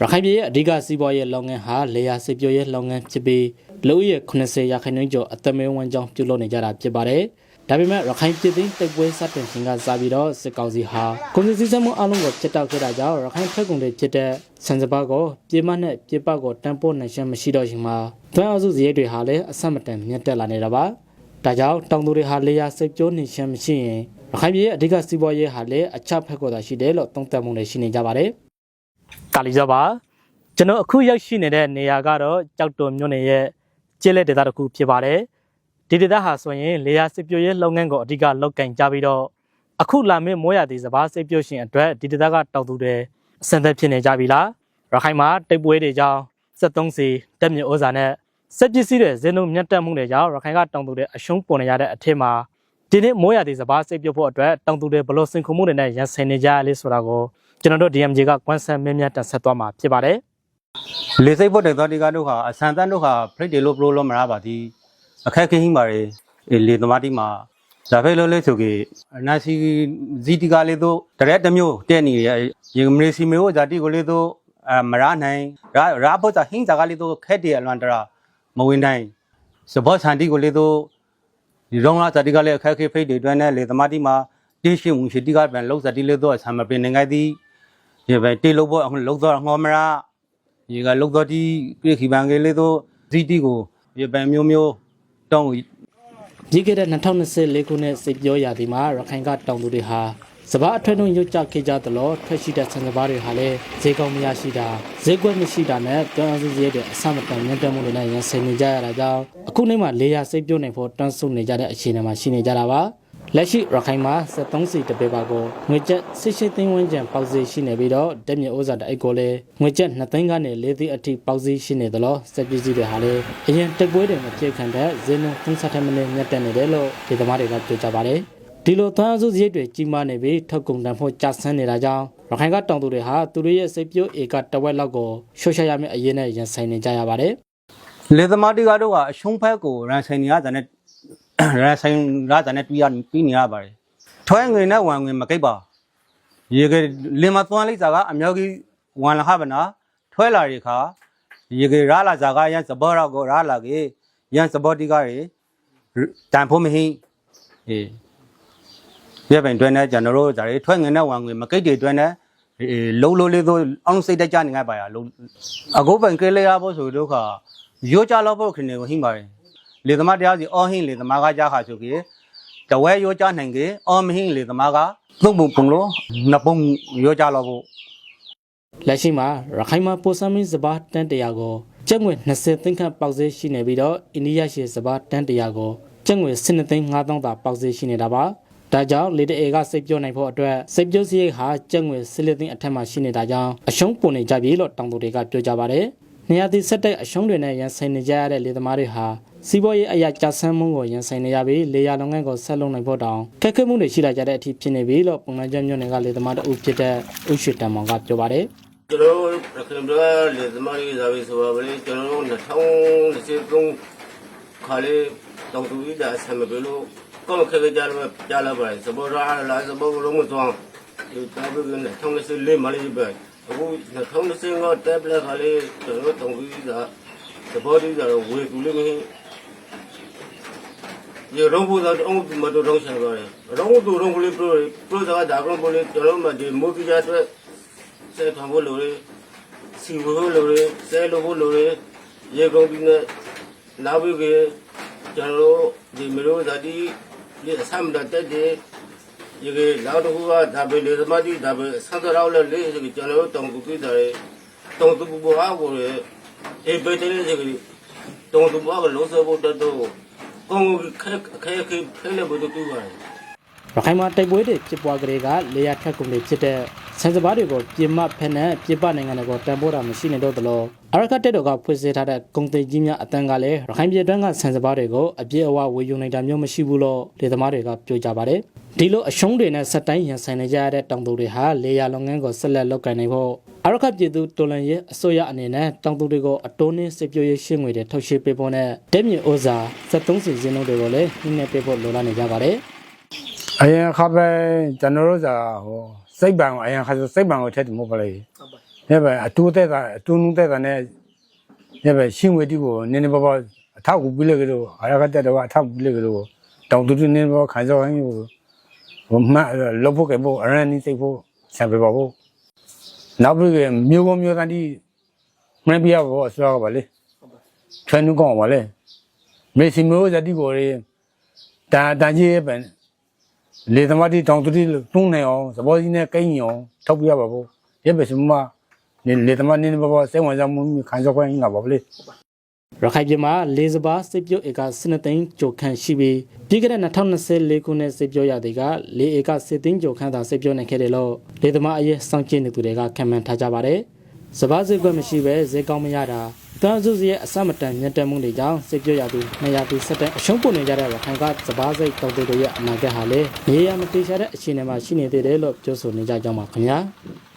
ရခိုင်ပြည်ရဲ့အဓိကစီးပွားရေးလုပ်ငန်းဟာလေယာစစ်ပြိုရေးလုပ်ငန်းဖြစ်ပြီးလူဦးရေ80ရာခိုင်နှုန်းကျော်အသက်မွေးဝမ်းကြောင်းပြုလုပ်နေကြတာဖြစ်ပါတယ်။ဒါပေမဲ့ရခိုင်ပြည်သိမ်းတိုက်ပွဲစတင်ခြင်းကစပြီးတော့စစ်ကောင်စီဟာကုန်စည်စည်းစိမ်မှုအလုံးကိုပြတ်တောက်ခဲ့တာကြောင့်ရခိုင်ဖက်ကုန်တွေဖြစ်တဲ့စံစပါးကိုပြေမနဲ့ပြေပကိုတန်ပိုးနိုင်ရှမ်းမရှိတော့ရှင်မှာသွမ်းအစုစရိတ်တွေဟာလည်းအဆက်မတန်မြင့်တက်လာနေတာပါ။ဒါကြောင့်တောင်သူတွေဟာလေယာစစ်ပြိုနေရှမ်းမရှိရင်ရခိုင်ပြည်ရဲ့အဓိကစီးပွားရေးဟာလည်းအချက်ဖက်ကိုသာရှိတယ်လို့သုံးသပ်မှုတွေရှိနေကြပါတယ်။ ကာလီဇောပါကျွန်တော်အခုရောက်ရှိနေတဲ့နေရာကတော့ကြောက်တုံမြို့နယ်ရဲ့ကျေးလက်ဒေသတစ်ခုဖြစ်ပါတယ်ဒီဒေသဟာဆိုရင်လေယာစစ်ပြိုရေးလုပ်ငန်းကိုအဓိကလုပ်ကင်ကြပြီးတော့အခုလာမယ့်မိုးရသည့်စဘာစစ်ပြိုရှင်အတွက်ဒီဒေသကတောက်သူတွေအစံသက်ဖြစ်နေကြပြီလားရခိုင်မှာတိတ်ပွဲတွေကြောင့်73စီတက်မြေဩဇာနဲ့စက်ပစ္စည်းတွေဇင်းတို့မြတ်တက်မှုတွေကြောင့်ရခိုင်ကတောင်သူတွေအရှုံးပေါ်နေရတဲ့အထက်မှာဒီနေ့မိုးရသည့်စဘာစစ်ပြိုဖို့အတွက်တောင်သူတွေဘလို့စင်ခုမှုတွေနဲ့ရန်ဆိုင်နေကြရလဲဆိုတာကို ကျွန်တော်တို့ DMG ကကွမ်းဆန်မင်းမြတ်တက်ဆက်သွားမှာဖြစ်ပါတယ်လေစိတ်ဖို့တဲ့သောတိကတို့ဟာအဆန်တန်တို့ဟာဖရိတ်တေလို့ပလိုလို့မရပါသည်အခက်ခဲဟင်းပါလေလေသမားတိမှာဒါပဲလို့လေဆိုကေအနာစီဇီတိကလေးတို့တရက်တစ်မျိုးတဲ့နေရရေမရေစီမျိုးဇာတိကိုလေးတို့အမရနိုင်ရာရာဖို့သာဟင်းဇာကလေးတို့ခက်တယ်အလွန်တရာမဝင်နိုင်စဘောဆန်တိကိုလေးတို့ဒီရောင်းလာဇာတိကလေးအခက်ခဲဖိတ်တွေတွန်းတဲ့လေသမားတိမှာတိရှိဝင်ရှိတိကပြန်လောက်ဇာတိလေးတို့အဆံမပင်နိုင်သည် ဒီပဲတေလို့ဖို့အခုလောက်တော့ငေါမရာဒီကလုတ်တော်တီပြည့်ခီပန်ကလေးတို့ဇီတီကိုပြပန်မျိုးမျိုးတောင်းပြီးခဲ့တဲ့2024ခုနှစ်စိတ်ပြောရာသီမှာရခိုင်ကတောင်သူတွေဟာစပားအထွတ်ထွန်းရုတ်ကြခဲ့ကြသလိုထွက်ရှိတဲ့ဆန်စပားတွေဟာလည်းဈေးကောင်းမရရှိတာဈေးကွက်မရှိတာနဲ့ပြောင်းစည်းဈေးတွေအဆမတန်မြင့်တက်မှုတွေနဲ့ရင်ဆိုင်နေကြရတာကြောင့်အခုနေ့မှာလေယာစိတ်ပြုတ်နိုင်ဖို့တန်းဆုနေကြတဲ့အခြေအနေမှာရှိနေကြတာပါ လက်ရှိရခိုင်မှာ73စီတပေပါကိုငွေကျပ်68သိန်းဝန်းကျင်ပေါက်ဈေးရှိနေပြီးတော့တက်မြေဩဇာတအိတ်ကိုလည်းငွေကျပ်2သိန်းကနေ4သိန်းအထိပေါက်ဈေးရှိနေသလိုစက်ပစ္စည်းတွေဟာလည်းအရင်တက်ပွဲတွေမပြေခံတဲ့ဈေးနှုန်း30ထက်မနည်းမြတ်တက်နေတယ်လို့ဒီသမားတွေကပြောကြပါတယ်ဒီလိုသွမ်းအစုစရိတ်တွေကြီးမားနေပြီးထုတ်ကုန်တန်ဖို့ကျဆင်းနေတာကြောင့်ရခိုင်ကတောင်သူတွေဟာသူတို့ရဲ့စိတ်ပြိုးဧကတဝက်လောက်ကိုရှုတ်ချရမယ့်အရေးနဲ့ရင်ဆိုင်နေကြရပါတယ်လေသမားတိကတို့ကအရှုံးဖက်ကိုရန်ဆိုင်နေရတဲ့နဲ့ ရန်ဆိုင်ရတဲ့နဲ့ပြီးရပြီးနေရပါတယ်ထွဲငွေနဲ့ဝံငွေမကိတ်ပါရေကလင်မသွမ်းလိုက်စားကအမျိုးကြီးဝံလာဟဗနာထွဲလာရခါရေကရလာစားကရန်စဘောတော့ကိုရလာကေရန်စဘောတိကရတန်ဖို့မဟင်းအေးပြပင်တွဲနဲ့ကျွန်တော်တို့ဒါတွေထွက်ငင်တဲ့ဝံငွေမကိတ်တွေတွဲနဲ့အေးလုံးလုံးလေးဆိုအောင်စိတ်တကြနေငါပါရလုံးအခုပင်ကလေးရဖို့ဆိုတော့ခါရိုးကြတော့ဖို့ခင်းနေကိုဟင်းပါတယ် လေသမားတရားစီအော်ဟင်းလေသမားကကြားခါဆိုကေတဝဲရိုးကြနိုင်ကေအော်မဟင်းလေသမားကသုံးပုံပုံလို့နှစ်ပုံရိုးကြတော့ဖို့လက်ရှိမှာရခိုင်မှာပိုစမင်းစပားတန်တရာကိုကျပ်ငွေ20သိန်းခန့်ပေါက်ဈေးရှိနေပြီးတော့အိန္ဒိယရှိစပားတန်တရာကိုကျပ်ငွေ12သိန်း5000သာပေါက်ဈေးရှိနေတာပါဒါကြောင့်လေတအေကစိတ်ပြောနိုင်ဖို့အတွက်စိတ်ပြောစရိတ်ဟာကျပ်ငွေ14သိန်းအထက်မှာရှိနေတာကြောင့်အရှုံးပုံနေကြပြီလို့တောင်သူတွေကပြောကြပါတယ်နေရာသည့်ဆက်တဲ့အရှုံးတွေနဲ့ရန်ဆိုင်နေကြရတဲ့လေသမားတွေဟာ စီးပွားရေးအရာကြဆန်းမှုကိုရန်ဆိုင်နေရပြီးလေယာလုပ်ငန်းကိုဆက်လုပ်နိုင်ဖို့တောင်ခက်ခဲမှုတွေရှိလာကြတဲ့အထိဖြစ်နေပြီလို့ပုံမှန်ကျမြို့နယ်ကလေသမားတအုပ်ဖြစ်တဲ့ဥရှိတံမောင်ကပြောပါတယ်ကျွန်တော်တို့ရခိုင်ပြည်လေသမားရေးဇာဝေဆိုပါဗလေကျွန်တော်တို့2023ခါလေးတောင်တူကြီးဒါဆံမပြလို့ကောင်းခဲကြကြလို့ကြားလာပါတယ်စဘောရာလာစဘောလုံးမသွားဒီတာဘယ်နဲ့2024မလေးပဲအခု2025ကတက်ပလက်ခါလေးကျွန်တော်တောင်တူကြီးဒါစဘောကြီးဒါဝေကူလေးမင်း ရေရုံးဖို့တော့အုံးမတော်တော့ဆက်သွားတယ်ရုံးတူရုံးကလေးပရိုပရိုဒါကဒါကလုံးကလေးကျွန်တော်မှဒီမိုးကြီးကြတဲ့စဲထောင်ဖို့လိုတယ်စီဖို့လိုတယ်စဲလိုဖို့လိုတယ်ရေကုန်ပြီးနဲ့နောက်ပြီးကကျွန်တော်တို့ဒီမျိုးဇာတိဒီအဆမ်ဒတ်တဲ့ရေကလောက်တော့ကဒါပဲလေသမတိဒါပဲဆန္ဒရောက်လဲလေကျွန်တော်တို့တောင်ကူပြတယ်တောင်တူဘူအားကိုလေအေးပဲတဲ့လေတောင်တူဘူအား ကိုလုံးစဖို့တတော့ကောင်းခဲခဲခဲခဲလေဘုဒ္ဓတူပါတယ်ရခိုင်မှာတိုက်ပွဲတွေဖြစ်ပွားကြတဲ့ကလေယာထက်ကုန်တွေဖြစ်တဲ့ဆန်စပါးတွေကိုပြင်မဖက်နဲ့ပြင်ပနိုင်ငံတွေကိုတန်ဖိုးတာမရှိနေတော့သလိုအရကတက်တော်ကဖွင့်စထားတဲ့ကုန်သိကြီးများအတန်းကလည်းရခိုင်ပြည်တွင်းကဆန်စပါးတွေကိုအပြည့်အဝဝေယူနိုင်တာမျိုးမရှိဘူးလို့ဒေသမားတွေကပြောကြပါတယ်ဒီလိုအရှုံးတွေနဲ့စက်တိုင်းရန်ဆိုင်နေကြရတဲ့တောင်သူတွေဟာလေယာလုပ်ငန်းကိုဆက်လက်လုပ်ကိုင်နိုင်ဖို့ အရကပြည်သူတော်လန်ရဲ့အစိုးရအနေနဲ့တောင်သူတွေကိုအတိုးနှင်းစစ်ပြိုးရေးရှင်းငွေတွေထုတ်ရှင်းပေးဖို့နဲ့တက်မြေဩဇာ73စီစဉ်လုံးတွေကိုလည်းနှင်းနေပေးဖို့လိုလားနေကြပါတယ်အရင်ခါပဲကျွန်တော်တို့ကဟိုစိတ်ပံကိုအရင်ခါဆိုစိတ်ပံကိုထက်တယ်မဟုတ်ပါလေဒါပဲအတူတဲ့တာအတူနုတဲ့တာနဲ့ဒါပဲရှင်ဝေတီကိုနည်းနည်းပါးပါးအထောက်ကူပြလိုက်ကြလို့အရကတက်တော့အထောက်ကူပြလိုက်ကြလို့တောင်တူတူနည်းနည်းပါးခံစားရင်းကိုဘုမလောဖို့ကဘောအရန်နီစိတ်ဖို့ဆံပြပါဖို့ နောက်ပြီးမျိုးကောမျိုးတန်တီမင်းပြရဘောဆိုတော့ပါလေထွန်းနုကောင်းပါလေမေစီမျိုးဇတိကိုရေတာတန်ကြီးရဲ့ပန်လေသမားတိတောင်တူတိတွန်းနေအောင်သဘောကြီးနဲ့ကိန်းအောင်ထောက်ပြရပါဘူးရဲပဲစမနေလေသမားနေနေပါပါစိတ်ဝင်စားမှုခံစားခွင့်ငါပါဗလေ ရခိုင်ပြည်မှာလေးစပါးစစ်ပြုတ်ဧက12သိန်းကျော်ခန့်ရှိပြီးပြီးခဲ့တဲ့2024ခုနှစ်စစ်ပြုတ်ရတဲ့က၄ဧကစစ်သိန်းကျော်ခန့်သာစစ်ပြုတ်နိုင်ခဲ့တယ်လို့လေသမားအရေးစောင့်ကြည့်နေသူတွေကခံမှန်းထားကြပါတယ်။စပါးစစ်ကွက်မရှိပဲဈေးကောင်းမရတာတန်စုစီရဲ့အစမတန်မြင့်တက်မှုတွေကြောင့်စစ်ပြုတ်ရသူ200သူဆက်တဲ့အရှုံးပွနေကြတဲ့ရခိုင်ကစပါးစိတ်တောင်တွေရဲ့အနာဂတ်ဟာလည်းနေရမတိကျတဲ့အခြေအနေမှာရှိနေသေးတယ်လို့ပြောဆိုနေကြကြောင်းပါခင်ဗျာ။